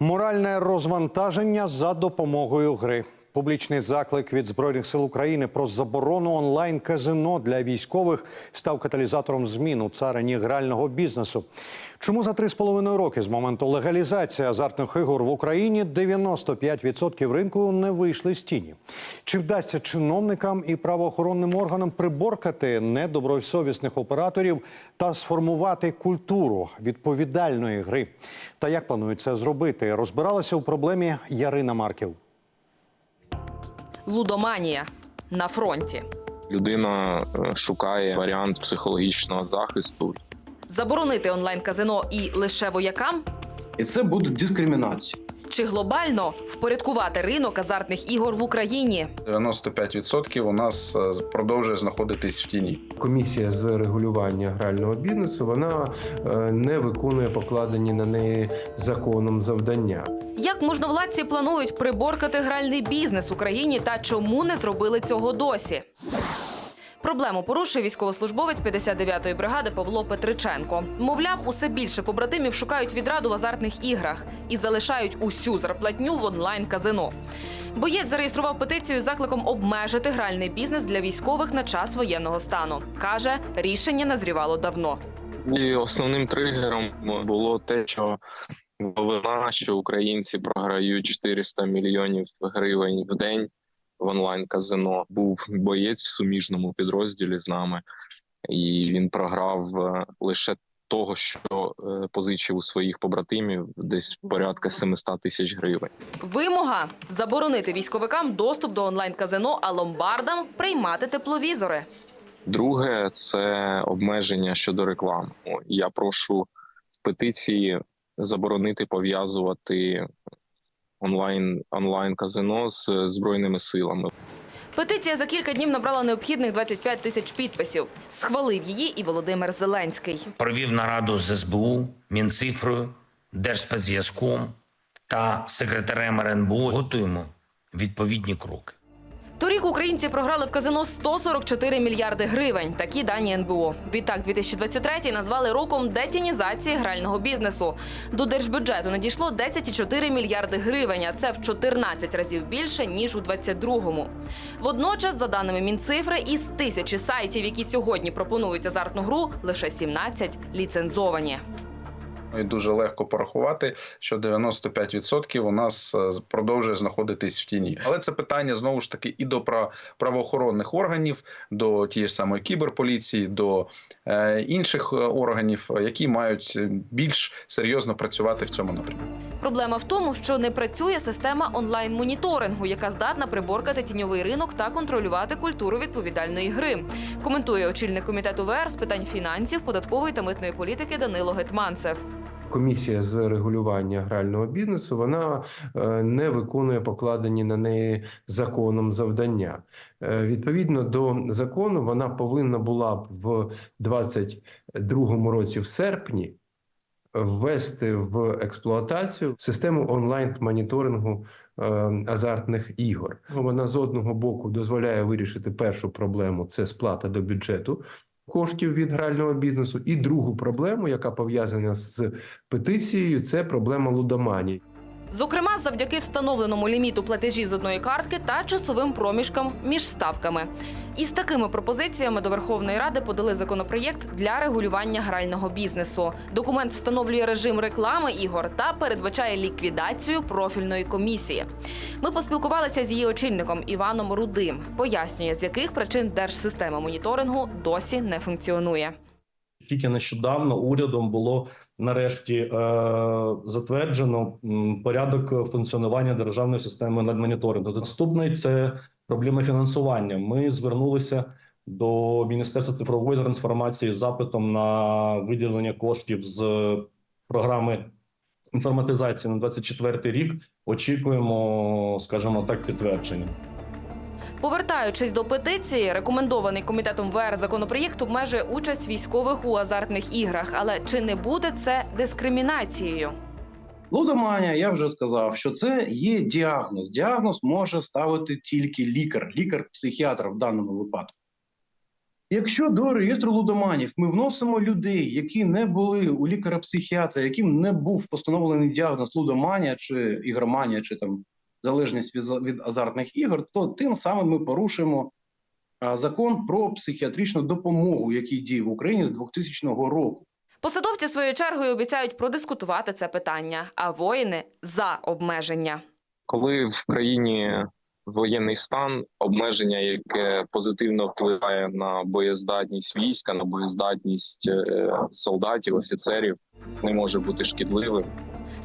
Моральне розвантаження за допомогою гри. Публічний заклик від збройних сил України про заборону онлайн казино для військових став каталізатором змін у царині грального бізнесу. Чому за три з половиною роки з моменту легалізації азартних ігор в Україні 95% ринку не вийшли з тіні? Чи вдасться чиновникам і правоохоронним органам приборкати недобросовісних операторів та сформувати культуру відповідальної гри? Та як планують це зробити? Розбиралася у проблемі Ярина Марків. Лудоманія на фронті. людина е, шукає варіант психологічного захисту. Заборонити онлайн-казино і лише воякам? І це буде дискримінація. Чи глобально впорядкувати ринок азартних ігор в Україні? 95% у нас е, продовжує знаходитись в тіні. Комісія з регулювання грального бізнесу вона е, не виконує покладені на неї законом завдання. Як можновладці планують приборкати гральний бізнес в Україні та чому не зробили цього досі? Проблему порушує військовослужбовець 59-ї бригади Павло Петриченко. Мовляв, усе більше побратимів шукають відраду в азартних іграх і залишають усю зарплатню в онлайн-казино. Боєць зареєстрував петицію з закликом обмежити гральний бізнес для військових на час воєнного стану. каже, рішення назрівало давно. І основним тригером було те, що новина, що українці програють 400 мільйонів гривень в день в онлайн казино. Був боєць в суміжному підрозділі з нами, і він програв е, лише того, що е, позичив у своїх побратимів десь порядка 700 тисяч гривень. Вимога заборонити військовикам доступ до онлайн-казино, а ломбардам приймати тепловізори. Друге це обмеження щодо реклами. Я прошу в петиції заборонити пов'язувати онлайн онлайн казино з збройними силами. Петиція за кілька днів набрала необхідних 25 тисяч підписів. Схвалив її і Володимир Зеленський. провів нараду з СБУ, Мінцифрою, Держспецзв'язком та секретарем РНБО. Готуємо відповідні кроки. Торік українці програли в казино 144 мільярди гривень. Такі дані НБО. Відтак, 2023 назвали роком детінізації грального бізнесу. До держбюджету надійшло 10,4 мільярди гривень. А це в 14 разів більше ніж у 22-му. Водночас, за даними Мінцифри, із тисячі сайтів, які сьогодні пропонують азартну гру, лише 17 ліцензовані. І дуже легко порахувати, що 95% у нас е, продовжує знаходитись в тіні. Але це питання знову ж таки і до пра- правоохоронних органів, до тієї ж самої кіберполіції, до е, інших е, органів, які мають е, більш серйозно працювати в цьому напрямку. Проблема в тому, що не працює система онлайн-моніторингу, яка здатна приборкати тіньовий ринок та контролювати культуру відповідальної гри. Коментує очільник комітету ВР з питань фінансів, податкової та митної політики Данило Гетманцев. Комісія з регулювання грального бізнесу вона е, не виконує покладені на неї законом завдання. Е, Відповідно до закону, вона повинна була б в 2022 році, в серпні, ввести в експлуатацію систему онлайн-моніторингу е, азартних ігор. Вона з одного боку дозволяє вирішити першу проблему це сплата до бюджету коштів від грального бізнесу, і другу проблему, яка пов'язана з петицією, це проблема лудоманії. Зокрема, завдяки встановленому ліміту платежів з одної картки та часовим проміжкам між ставками. Із такими пропозиціями до Верховної Ради подали законопроєкт для регулювання грального бізнесу. Документ встановлює режим реклами ігор та передбачає ліквідацію профільної комісії. Ми поспілкувалися з її очільником Іваном Рудим. Пояснює, з яких причин держсистема моніторингу досі не функціонує. Тільки нещодавно урядом було нарешті е, затверджено порядок функціонування державної системи надмоніторингу. Наступний це проблема фінансування. Ми звернулися до Міністерства цифрової трансформації з запитом на виділення коштів з програми інформатизації на 24 рік. Очікуємо, скажімо так, підтвердження. Повертаючись до петиції, рекомендований комітетом ВР законопроєкт обмежує участь військових у азартних іграх. Але чи не буде це дискримінацією? Лудоманія, я вже сказав, що це є діагноз. Діагноз може ставити тільки лікар, лікар-психіатр в даному випадку. Якщо до реєстру лудоманів ми вносимо людей, які не були у лікаря-психіатра, яким не був постановлений діагноз лудоманія чи ігроманія, чи там залежність від, від азартних ігор, то тим самим ми порушуємо а, закон про психіатричну допомогу, який діє в Україні з 2000 року. Посадовці своєю чергою обіцяють продискутувати це питання, а воїни за обмеження. Коли в країні воєнний стан, обмеження, яке позитивно впливає на боєздатність війська, на боєздатність е, солдатів, офіцерів, не може бути шкідливим.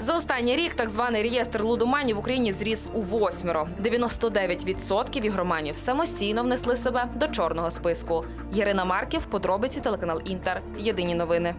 За останній рік так званий реєстр лудоманів в Україні зріс у восьмеро. 99% ігроманів самостійно внесли себе до чорного списку. Ярина Марків, подробиці телеканал Інтер. Єдині новини.